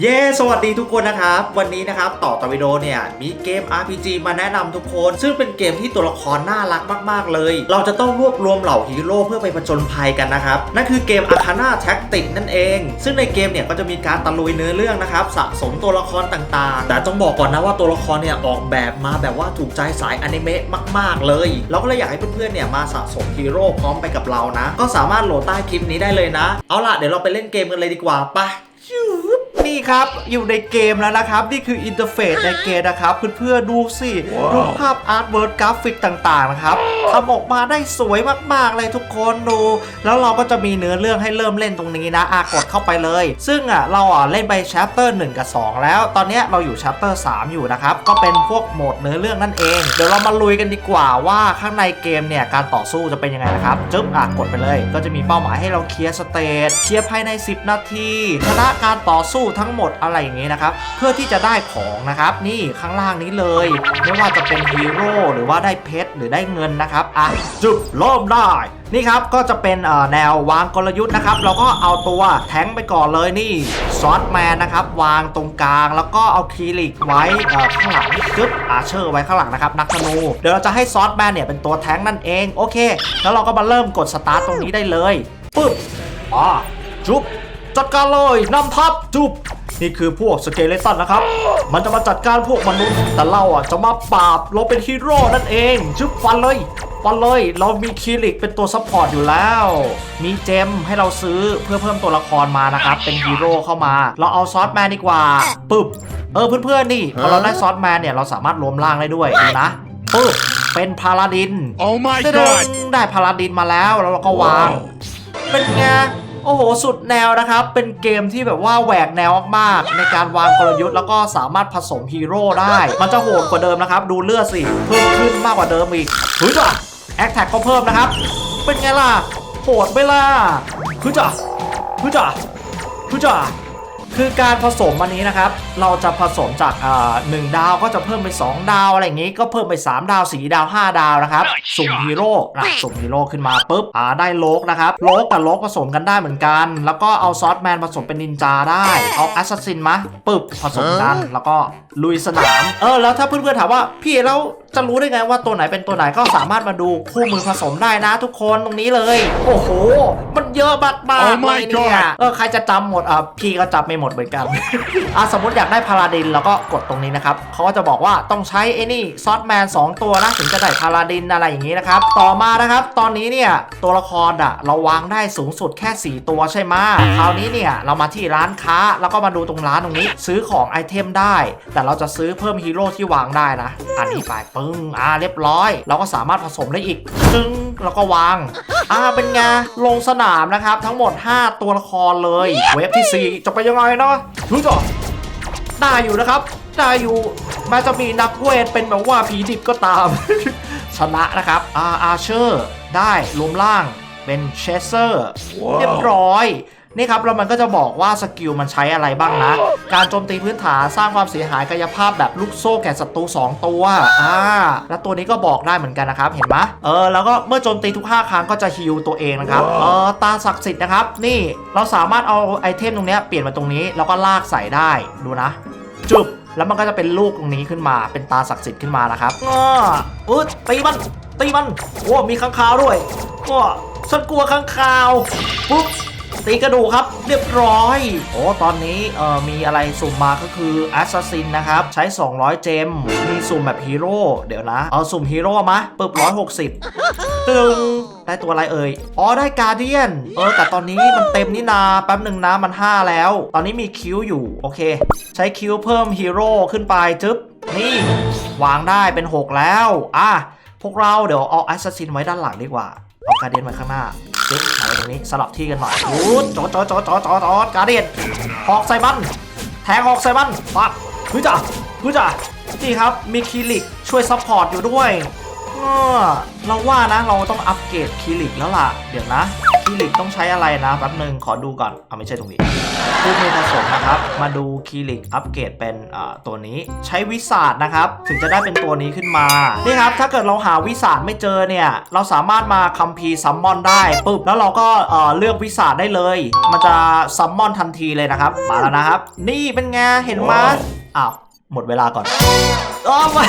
เย้ สวัสดีทุกคนนะครับ วันนี้นะครับ ต่อตอวิดโดเนี่ย มีเกม RPG มาแนะนำทุกคน ซึ่งเป็นเกมที่ตัวละครน่ารักมาก ๆ เลย เราจะต้องรวบรวมเหล่าฮีโร่เพื่อไปผจญภัยกันนะครับ นั่นคือเกม Arcana Tactic นั่นเอง ซึ่งในเกมเนี่ย ก็จะมีการตะลุยเนื้อเรื่องนะครับ สะสมตัวละครต่างๆ แต่ต้องบอกก่อนนะว่าตัวละครเนี่ย ออกแบบมาแบบว่าถูกใจสายอนิเมะมาก ๆ เลย เราก็เลยอยากให้เพื่อนๆเนี่ยมาสะสมฮีโร่พร้อมไปกับเรานะ ก็สามารถโหลดใต้คลิปนี้ได้เลยนะ เอาล่ะเดี๋ยวเราไปเล่นเกมกันเลยดีกว่าไป นี่ครับ อยู่ในเกมแล้วนะครับ นี่คืออินเทอร์เฟซในเกมนะครับเพื่อนๆดูสิรูปภาพอาร์ตเวิร์ดกราฟิกต่างๆนะครับทำออกมาได้สวยมากๆเลยทุกคนดู แล้วเราก็จะมีเนื้อเรื่องให้เริ่มเล่นตรงนี้นะอากดเข้าไปเลย ซึ่งอะเราอะเล่นไป chapter 1กับ 2 แล้ว ตอนเนี้ยเราอยู่ chapter 3อยู่นะครับ ก็เป็นพวกโหมดเนื้อเรื่องนั่นเอง เดี๋ยวเรามาลุยกันดีกว่าว่าข้างในเกมเนี่ยการต่อสู้จะเป็นยังไงนะครับจึ๊บอะกดไปเลย ก็จะมีเป้าหมายให้เราเคลียร์สเตจเคลียร์ภายใน 10 นาทีชนะการต่อสู้ทั้ั้งหมดอะไรอย่างนี้นะครับ เพื่อที่จะได้ของนะครับ นี่ข้างล่างนี้เลย ไม่ว่าจะเป็นฮีโร่หรือว่าได้เพชรหรือได้เงินนะครับอะจุดเริ่มได้นี่ครับ ก็จะเป็นแนววางกลยุทธ์นะครับ เราก็เอาตัวแทงไปก่อนเลยนี่ซอสแมนนะครับ วางตรงกลาง แล้วก็เอาคีริกไว้ข้างหลังจึ๊บอาเชอร์ไว้ข้างหลังนะครับ นักธนู เดี๋ยวเราจะให้ซอสแมนเนี่ยเป็นตัวแทงนั่นเอง โอเค แล้วเราก็มาเริ่มกดสตาร์ทตรงนี้ได้เลยปึ๊บอ่าจุ๊บ จัดการเลยนำทัพจุ๊บนี่คือพวกสเกเลตันนะครับ มันจะมาจัดการพวกมนุษย์ แต่เราอะจะมาปราบ เราเป็นฮีโร่นั่นเองชึบฟันเลยฟันเลย เรามีคีริกเป็นตัวซัพพอร์ตอยู่แล้ว มีเจมให้เราซื้อเพื่อเพิ่มตัวละครมานะครับ เป็นฮีโร่เข้ามา เราเอาซอสแมนดีกว่าปึ๊บ เออเพื่อนๆนี่พอเราได้ซอสแมนเนี่ยเราสามารถรวมร่างได้ด้วยดูนะปึ๊บ เป็นพาลาดิน Oh my ตึ้ god! งได้พาลาดินมาแล้วแล้วเราก็วาง เป็นไง โอ้โห สุดแนวนะครับ เป็นเกมที่แบบว่าแหวกแนวมากๆในการวางกลยุทธ์แล้วก็สามารถผสมฮีโร่ได้ มันจะโหดกว่าเดิมนะครับ ดูเลือดสิ เพิ่มขึ้นมากกว่าเดิมอีกเฮ้ยจ้ะแอคแท็กก็เพิ่มนะครับ เป็นไงล่ะ โหดไหมล่ะเฮ้ยจ้ะเฮ้ยจ้ะเฮ้ยจ้ะ คือการผสมอันนี้นะครับ เราจะผสมจากอ่าหนึ่งดาวก็จะเพิ่มไป 2 ดาวอะไรอย่างงี้ก็เพิ่มไป 3 ดาว4ดาว 5 ดาวนะครับสุ่มฮีโร่นะสุ่มฮีโร่ขึ้นมาปุ๊บอ่าได้โลกนะครับโลกกับโลกผสมกันได้เหมือนกัน แล้วก็เอาซอสแมนผสมเป็นนินจาได้เอาแอสซัสซินมาปึ๊บผสมกันแล้วก็ลุยสนาม เออแล้วถ้าเพื่อนๆถามว่าพี่แล้ว จะรู้ได้ไงว่าตัวไหนเป็นตัวไหนก็สามารถมาดูคู่มือผสมได้นะทุกคนตรงนี้เลย โอ้โห มันเยอะมากๆ Oh เล my ยเนี่ย god เออใครจะจำหมดอะพี่ก็จำไม่หมดเหมือนกันอะสมมติอยากได้พาราดินแล้วก็กดตรงนี้นะครับเขาก็จะบอกว่าต้องใช้ไอ้นี่ซอสแมน2ตัวนะถึงจะได้พาราดินอะไรอย่างนี้นะครับต่อมานะครับตอนนี้เนี่ยตัวละครอะเราวางได้สูงสุดแค่ 4 ตัวใช่ไหมคราวนี้เนี่ยเรามาที่ร้านค้าแล้วก็มาดูตรงร้านตรงนี้ ซื้อของไอเทมได้ แต่เราจะซื้อเพิ่มฮีโร่ที่วางได้นะ อันนี้ไปปึ้งอ่าเรียบร้อย เราก็สามารถผสมได้อีกปึ้งแล้วก็วาง อ่าเป็นไงลงสนามนะครับ ทั้งหมด 5 ตัวละครเลย เวฟที่ 4 จะไปยังไงเนาะรู้จักได้อยู่นะครับได้อยู่แม้จะมีนักเวทเป็นแบบว่าผีดิบก็ตาม ชนะนะครับอาอาเชอร์ ได้รวมล่างเป็นเชสเซอร์ เรียบร้อย นี่ครับแล้วมันก็จะบอกว่าสกิลมันใช้อะไรบ้างนะ การโจมตีพื้นฐานสร้างความเสียหายกายภาพแบบลูกโซ่แก่ศัตรู2 ตัวอ่าแล้วตัวนี้ก็บอกได้เหมือนกันนะครับ เห็นไหมเออแล้วก็เมื่อโจมตีทุก 5 ครั้งก็จะฮิลตัวเองนะครับเออตาศักดิ์สิทธิ์นะครับ นี่เราสามารถเอาไอเทมตรงนี้เปลี่ยนมาตรงนี้แล้วก็ลากใส่ได้ดูนะ จุบแล้วมันก็จะเป็นลูกตรงนี้ขึ้นมาเป็นตาศักดิ์สิทธิ์ขึ้นมานะครับอ้ออึดตีมันตีมันโอ้มีข้างคาวด้วยก็ฉันกลัวข้างคาวปุ๊บ ตีกระดูกครับ เรียบร้อย โอ้ตอนนี้เอ่อมีอะไรสุ่มมาก็คือ Assassin นะครับ ใช้ 200 เจม มีสุ่มแบบฮีโร่เดี๋ยวนะ เอาสุ่มฮีโร่มาปึ๊บ160ตึงได้ตัวอะไรเอ่ย อ๋อได้การเดียน เออ แต่ตอนนี้มันเต็มนี่นา แป๊บหนึ่งนะมัน 5 แล้ว ตอนนี้มีคิวอยู่ โอเค ใช้คิวเพิ่มฮีโร่ขึ้นไปจึ๊บ นี่ วางได้เป็น 6 แล้ว อะ พวกเราเดี๋ยวเอา Assassin ไว้ด้านหลังดีกว่า เอาการเดียนไว้ข้างหน้าจึ๊บ รงนี้สลับที่กันหน่อยโอ้จอดจอดจอดจอดจอดจอดการเดียนหอกใส่มันแทงหอกใส่มันปัดฮึจ่ะฮึจ่านี่ครับมีคีริกช่วยซัพพอร์ตอยู่ด้วย อืออเราว่านะเราต้องอัปเกรดคีริกแล้วล่ะ เดี๋ยวนะคีริกต้องใช้อะไรนะแป๊บนึงขอดูก่อนเอาไม่ใช่ตรงนี้ผู้มีผสมนะครับ มาดูคีริกอัปเกรดเป็นอ่าตัวนี้ใช้วิสาดนะครับ ถึงจะได้เป็นตัวนี้ขึ้นมานี่ครับ ถ้าเกิดเราหาวิสาดไม่เจอเนี่ย เราสามารถมาคัมภีร์ซัมมอนได้ปุ๊บแล้วเราก็เอ่อเลือกวิสาดได้เลย มันจะซัมมอนทันทีเลยนะครับ มาแล้วนะครับ นี่เป็นไงเห็นไหมยอ้าว หมดเวลาก่อนอ้อมา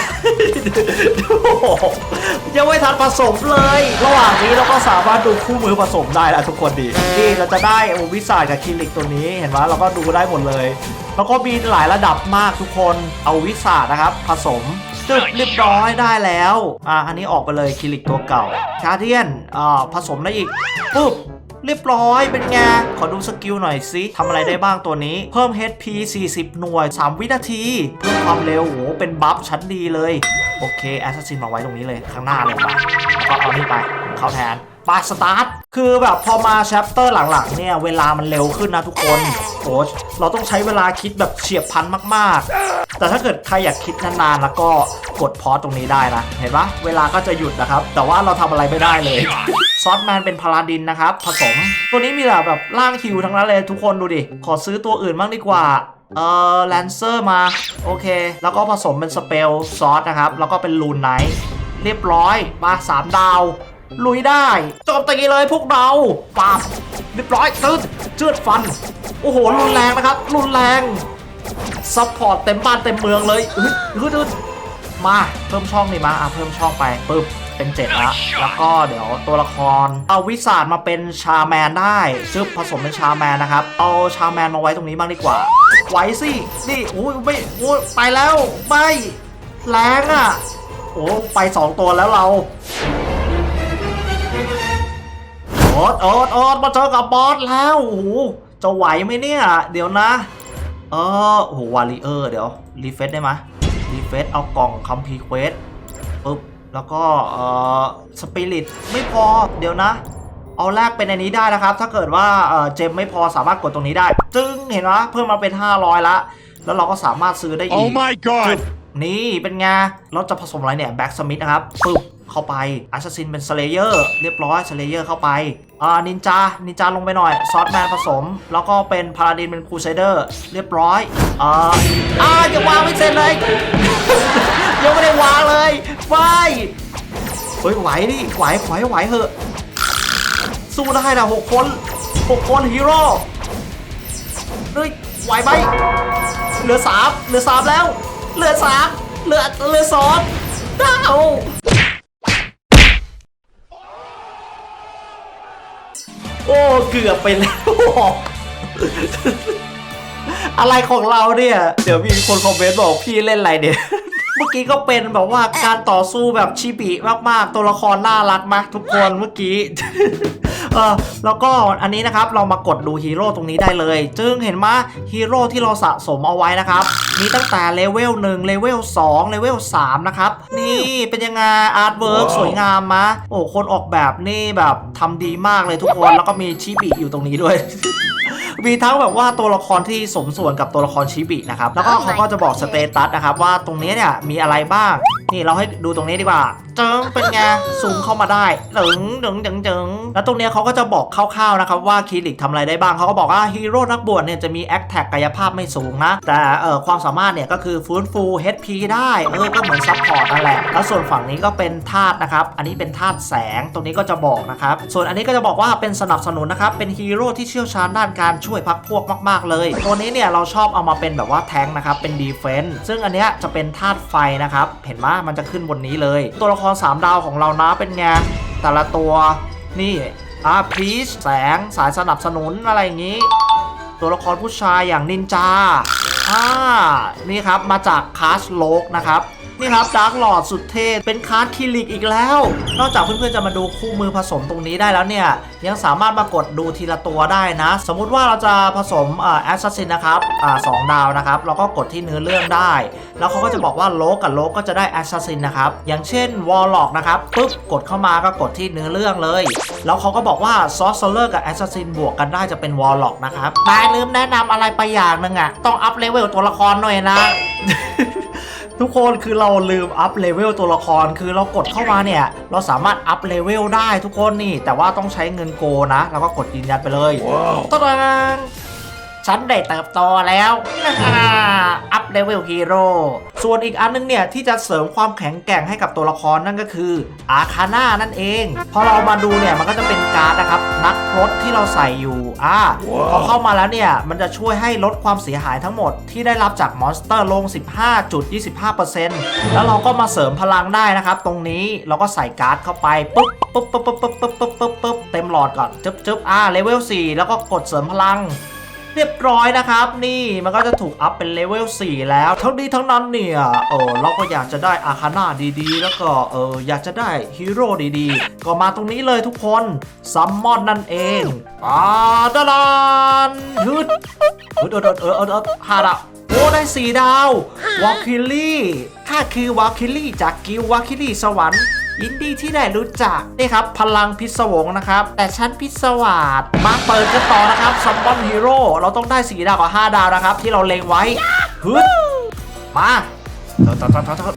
ยังไม่ทันผสมเลย ระหว่างนี้เราก็สามารถดูคู่มือผสมได้แล้วทุกคนดีนี่เราจะได้โอวิสากับคลินิกตัวนี้เห็นไหมเราก็ดูได้หมดเลย แล้วก็มีหลายระดับมากทุกคนเอาวิสานะครับ ผสมจึบเรียบร้อยได้แล้ว อะอันนี้ออกไปเลยคลินิกตัวเก่าคาเดียนอ่าผสมได้อีกปุ๊บ เรียบร้อยเป็นไง ขอดูสกิลหน่อยสิทำอะไรได้บ้างตัวนี้ เพิ่ม HP 40 หน่วย 3 วินาที เพิ่มความเร็วโหเป็นบัฟชั้นดีเลย โอเคแอสซัสซินมาไว้ตรงนี้เลย ข้างหน้าเลยมาแล้วก็เอานี่ไป เข้าแทนปาสตาร์ทคือแบบพอมาแชปเตอร์หลังๆเนี่ย เวลามันเร็วขึ้นนะทุกคนโอ้เราต้องใช้เวลาคิดแบบเฉียบพลันมากๆ แต่ถ้าเกิดใครอยากคิดนานๆ แล้วก็กดพอสตรงนี้ได้นะ เห็นปะเวลาก็จะหยุดนะครับ แต่ว่าเราทำอะไรไม่ได้เลย ซอสแมนเป็นพาราดินนะครับ ผสม ตัวนี้มีแต่แบบร่างฮิวทั้งนั้นเลยทุกคนดูดิ ขอซื้อตัวอื่นบ้างดีกว่าเอ่อแลนเซอร์มา โอเค แล้วก็ผสมเป็นสเปลซอสนะครับ แล้วก็เป็นลูนไนท์เรียบร้อยมาสามดาว ลุยได้จมตีเลยพวกเราปับเรียบร้อยตึ๊ดเจือดฟัน โอ้โห รุนแรงนะครับ รุนแรงซัพพอร์ตเต็มบ้านเต็มเมืองเลยอึดอึดอึด มาเพิ่มช่องนี่มาอะเพิ่มช่องไปปึ๊บเป็นเจ็ดละแล้วก็เดี๋ยวตัวละคร เอาวิสาดมาเป็นชาแมนได้ซึ่งผสมเป็นชาแมนนะครับ เอาชาแมนมาไว้ตรงนี้บ้างดีกว่า ไว้สิ นี่โอ้ยไม่โอ้ยไปแล้วไม่แรงอะ โอ้ไปสองตัวแล้วเราโอ๊ตโอ๊ตโอ๊ตมาเจอกับบอสแล้วโอ้โหจะไหวไหมเนี่ย เดี๋ยวนะ เออโอ้โหวาริเออร์เดี๋ยวรีเฟซได้ไหม ยรีเฟซเอากล่องคัมพีเควสปึ๊บแล้วก็เอ่อสปิริตไม่พอเดี๋ยวนะ เอาแลกเป็นอันนี้ได้นะครับ ถ้าเกิดว่าเอ่อเจมไม่พอสามารถกดตรงนี้ได้ จึงเห็นไหมเพิ่มมาเป็น 500 ละ แล้วเราก็สามารถซื้อได้อี Oh ก my god! นี่เป็นไงเราจะผสมอะไรเนี่ยแบ็กสมิธนะครับปึ๊บ เข้าไปอั s ซ a ซินเป็นสเลเยอร์เรียบร้อยสเลเยอร์เข้าไปอ่านินจา นินจาลงไปหน่อยซอสแมนผสม แล้วก็เป็นพาราดินเป็นครูไซเดอร์ เรียบร้อยอ่าอ่าอย่าวางไม่เสร็จเลยยังไม่ได้วางเลยไม่เฮ้ยไหวดิไหวไหวไหวเหอะสู้ได้นะหกคนหกคนฮีโร่เฮ้ยไหวไหมเหลือสามเหลือสามแล้ว เหลือสามเหลือเหลือสองเก้า โอ้เกือบไปแล้ว อะไรของเราเนี่ย เดี๋ยวมีคนคอมเมนต์บอกพี่เล่นอะไรเนี่ย เมื่อกี้ก็เป็นแบบว่าการต่อสู้แบบชิบิมากๆ ตัวละครน่ารักมากทุกคนเมื่อกี้เออแล้วก็อันนี้นะครับเรามากดดูฮีโร่ตรงนี้ได้เลยจึงเห็นไหมฮีโร่ที่เราสะสมเอาไว้นะครับมีตั้งแต่เลเวล1เลเวล2เลเวล3นะครับ นี่เป็นยังไงอาร์ตเวิร์กสวยงามมะ โอ้คนออกแบบนี่แบบทำดีมากเลยทุกคน แล้วก็มีชิบิอยู่ตรงนี้ด้วยมีทั้งแบบว่าตัวละครที่สมส่วนกับตัวละครชิบินะครับ แล้วก็เขาก็จะบอกสเตตัสนะครับว่าตรงนี้เนี่ยมีอะไรบ้าง นี่เราให้ดูตรงนี้ดีกว่าเจิงเป็นไงซูมเข้ามาได้ดึงดึงดึงดึงแล้วตรงเนี้ยเขาก็จะบอกคร่าวๆนะครับว่าคีริกทำอะไรได้บ้างเขาก็บอกว่าฮีโร่นักบวชเนี่ยจะมีแอคแท็กกายภาพไม่สูงนะ แต่เอ่อความสามารถเนี่ยก็คือฟื้นฟู HP ได้เออก็เหมือนซัพพอร์ตนั่นแหละ แล้วส่วนฝั่งนี้ก็เป็นธาตุนะครับอันนี้เป็นธาตุแสงตรงนี้ก็จะบอกนะครับส่วนอันนี้ก็จะบอกว่าเป็นสนับสนุนนะครับเป็นฮีโร่ที่เชี่ยวชาญด้านการช่วยพักพวกมาก ๆ เลยตัวนี้เนี่ยเราชอบเอามาเป็นแบบว่าแทงนะครับเป็นดีเฟนส์ซึ่งอันเนี้ยจะเป็นธาตุไฟนะครับเห็นไหมมันจะขึ้นบนนี้เลย ตัวละคร3ดาวของเรานะเป็นไงแต่ละตัวนี่อาพีชแสงสายสนับสนุนอะไรอย่างนี้ ตัวละครผู้ชายอย่างนินจาอ่านี่ครับมาจากคาสโลกนะครับนี่ครับดาร์กหลอดสุดเท่เป็นคาร์ดคิลิกอีกแล้ว นอกจากเพื่อนๆจะมาดูคู่มือผสมตรงนี้ได้แล้วเนี่ย ยังสามารถมากดดูทีละตัวได้นะ สมมุติว่าเราจะผสมแอสซัสซินนะครับอสองดาวนะครับ เราก็กดที่เนื้อเรื่องได้ แล้วเขาก็จะบอกว่าโลกกับโลกก็จะได้แอสซัสซินนะครับ อย่างเช่นวอลล็อกนะครับปุ๊บกดเข้ามาก็กดที่เนื้อเรื่องเลย แล้วเขาก็บอกว่าซอสเซอร์กับแอสซัสซินบวกกันได้จะเป็นวอลล็อกนะครับนายลืมแนะนำอะไรไปอย่างหนึ่งอะต้องอัพเลเวลตัวละครหน่อยนะ ททุกคนคือเราลืมอัพเลเวลตัวละครคือเรากดเข้ามาเนี่ย เราสามารถอัพเลเวลได้ทุกคนนี่ แต่ว่าต้องใช้เงินโกนะ แล้วก็กดยืนยันไปเลยตะดัง ฉันได้เติบโตแล้วอัพเลเวลฮีโร่ส่วนอีกอันนึงเนี่ย ที่จะเสริมความแข็งแกร่งให้กับตัวละครนั่นก็คืออาคาน่านั่นเอง พอเรามาดูเนี่ย มันก็จะเป็นการ์ดนะครับ นักรถที่เราใส่อยู่อ่าพอเข้ามาแล้วเนี่ย มันจะช่วยให้ลดความเสียหายทั้งหมดที่ได้รับจากมอนสเตอร์ลง 15.25%แล้วเราก็มาเสริมพลังได้นะครับ ตรงนี้เราก็ใส่การ์ดเข้าไปปุ๊บปุ๊บปุ๊บปุ๊บปุ๊บปุ๊บปุ๊บเต็มหลอดก่อนจึ๊บจึ๊บอ่าเลเวล4แล้วก็กดเสริมพลัง เรียบร้อยนะครับ นี่มันก็จะถูกอัพเป็นเลเวล4แล้ว ทั้งนี้ทั้งนั้นเนี่ยเออเราก็อยากจะได้อาคาน่าดีๆ แล้วก็เอออยากจะได้ฮีโร่ดีๆ ก็มาตรงนี้เลยทุกคนซัมมอนนั่นเองอ่าดาดานฮึดฮึดเออเออเออเออเออฮาดะโอ้ได้สีดาววาคิลี่ข้าคือวาคิลี่จากกิลวาคิลี่สวรรค์ ยินดีที่ได้รู้จักนี่ครับ พลังพิศวงนะครับ แต่ฉันพิศวาสมาเปิดกันต่อนะครับซัมบอนฮีโร่เราต้องได้สีดาวกับ5ดาวนะครับ ที่เราเล็งไว้ฮึดมาเถอะเถอะเถอะ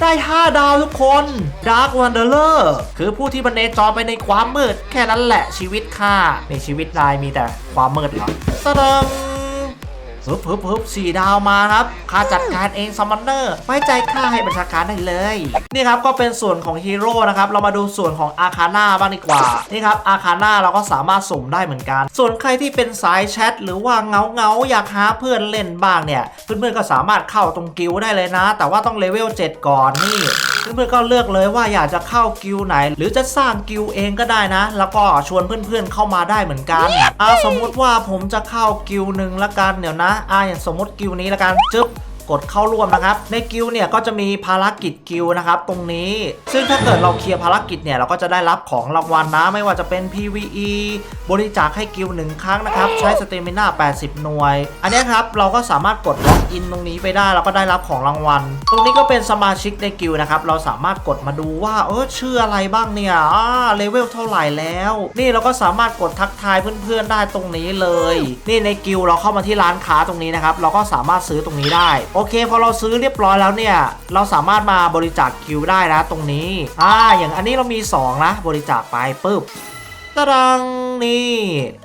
ได้ 5 ดาวทุกคน Dark Wanderer คือผู้ที่บันเนจรไปในความมืด แค่นั้นแหละชีวิตข้าในชีวิตนายมีแต่ความมืดเหรอตะดัง ฮึบฮึบฮึบสี่ดาวมาครับข้าจัดการเองซัมมอนเนอร์ไว้ใจข้าให้บัญชาการได้เลย นี่ครับก็เป็นส่วนของฮีโร่นะครับ เรามาดูส่วนของอาคาน่าบ้างดีกว่า นี่ครับอาคาน่าเราก็สามารถสุ่มได้เหมือนกัน ส่วนใครที่เป็นสายแชทหรือว่าเงาเงาอยากหาเพื่อนเล่นบ้างเนี่ย เพื่อนๆก็สามารถเข้าตรงกิลด์ได้เลยนะ แต่ว่าต้องเลเวล7ก่อนนี่เพื่อนๆก็เลือกเลยว่าอยากจะเข้ากิลไหน หรือจะสร้างกิลเองก็ได้นะ แล้วก็ชวนเพื่อนๆเข้ามาได้เหมือนกันอ่าสมมุติว่าผมจะเข้ากิลหนึ่งละกันเดี๋ยวนะอ่าอย่างสมมติกิลนี้ละกันจึ๊บ กดเข้าร่วมนะครับ ในกิลเนี่ยก็จะมีภารกิจกิลนะครับตรงนี้ ซึ่งถ้าเกิดเราเคลียร์ภารกิจเนี่ยเราก็จะได้รับของรางวัลนะไม่ว่าจะเป็น PVE บริจาคให้กิลหนึ่งครั้งนะครับ ใช้สเตมิน่า80 หน่วย อันนี้ครับเราก็สามารถกดล็อกอินตรงนี้ไปได้แล้วก็ได้รับของรางวัล ตรงนี้ก็เป็นสมาชิกในกิลนะครับเราสามารถกดมาดูว่าเออชื่ออะไรบ้างเนี่ยอ่าเลเวลเท่าไหร่แล้ว นี่เราก็สามารถกดทักทายเพื่อนๆได้ตรงนี้เลย นี่ในกิลเราเข้ามาที่ร้านค้าตรงนี้นะครับเราก็สามารถซื้อตรงนี้ได้โอโอเค พอเราซื้อเรียบร้อยแล้วเนี่ย เราสามารถมาบริจาคคิวได้นะตรงนี้ อ่า อย่างอันนี้เรามี 2 นะ บริจาคไปปุ๊บ ตะดังนี่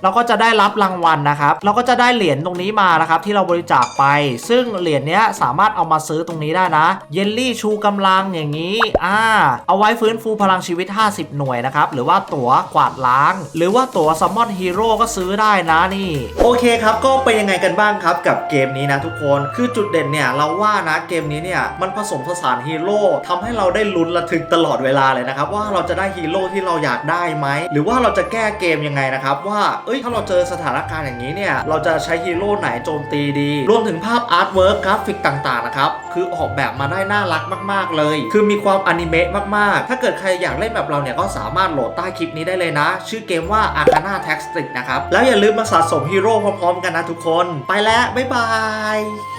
เราก็จะได้รับรางวัลนะครับ เราก็จะได้เหรียญตรงนี้มานะครับ ที่เราบริจาคไป ซึ่งเหรียญเนี้ยสามารถเอามาซื้อตรงนี้ได้นะ เยลลี่ชูกำลังอย่างนี้อ่าเอาไว้ฟื้นฟูพลังชีวิต 50 หน่วยนะครับ หรือว่าตั๋วกวาดล้าง หรือว่าตั๋วซัมมอนฮีโร่ก็ซื้อได้นะนี่ โอเคครับก็เป็นยังไงกันบ้างครับกับเกมนี้นะทุกคนคือจุดเด่นเนี่ยเราว่านะเกมนี้เนี่ยมันผสมผสานฮีโร่ทำให้เราได้ลุ้นระทึกตลอดเวลาเลยนะครับว่าเราจะได้ฮีโร่ที่เราอยากได้ไหมหรือว่าเราจะแก้เกมยังไงนะครับว่า เอ้ย ถ้าเราเจอสถานการณ์อย่างนี้เนี่ย เราจะใช้ฮีโร่ไหนโจมตีดี รวมถึงภาพอาร์ตเวิร์กกราฟิกต่างๆนะครับ คือออกแบบมาได้น่ารักมากๆเลย คือมีความอนิเมะมากๆ ถ้าเกิดใครอยากเล่นแบบเราเนี่ย ก็สามารถโหลดใต้คลิปนี้ได้เลยนะ ชื่อเกมว่า Arcana Tactics นะครับ แล้วอย่าลืมมาสะสมฮีโร่พร้อมๆกันนะทุกคน ไปแล้ว บ๊ายบาย